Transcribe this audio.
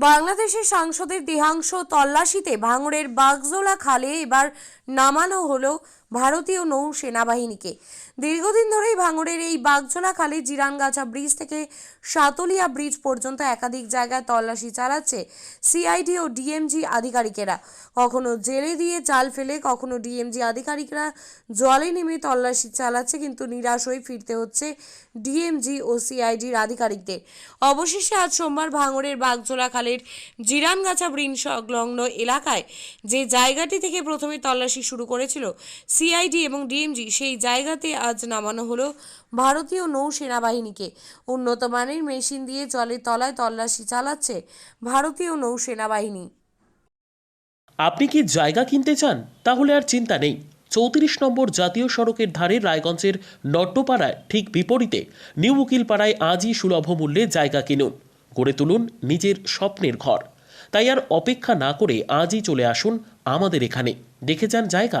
বাংলাদেশের সাংসদের দেহাংশ তল্লাশিতে ভাঙড়ের বাগজোলা খালে এবার নামানো হলো ভারতীয় নৌ সেনাবাহিনীকে। দীর্ঘদিন ধরেই ভাঙড়ের এই বাগজোলা খালে জিরানগাছা ব্রিজ থেকে সাতলিয়া ব্রিজ পর্যন্ত একাধিক জায়গায় তল্লাশি চালাচ্ছে সিআইডি ও ডিএমজি আধিকারিকেরা। কখনো জেলে দিয়ে জাল ফেলে, কখনো ডিএমজি আধিকারিকরা জলে নেমে তল্লাশি চালাচ্ছে, কিন্তু নিরাশ হয়ে ফিরতে হচ্ছে ডিএমজি ও সিআইডির আধিকারিকদের। অবশেষে আজ সোমবার ভাঙড়ের বাগজোলা খালের জিরানগাছা ব্রিন সংলগ্ন এলাকায় যে জায়গাটি থেকে প্রথমে তল্লাশি শুরু করেছিল সিআইডি এবং ডিএমজি, সেই জায়গাতে আজ নামানো হলো ভারতীয় নৌ সেনাবাহিনীকে উন্নত মানের মেশিন দিয়ে জলের তলায় তল্লাশি চালাচ্ছে ভারতীয় নৌ সেনাবাহিনী আপনি কি জায়গা কিনতে চান? তাহলে আর চিন্তা নেই। চৌত্রিশ নম্বর জাতীয় সড়কের ধারে রায়গঞ্জের নট্টপাড়ায় ঠিক বিপরীতে নিউ উকিলপাড়ায় আজই সুলভ মূল্যে জায়গা কিনুন। গড়ে তুলুন নিজের স্বপ্নের ঘর। তাই আর অপেক্ষা না করে আজই চলে আসুন আমাদের এখানে। দেখে যান জায়গা।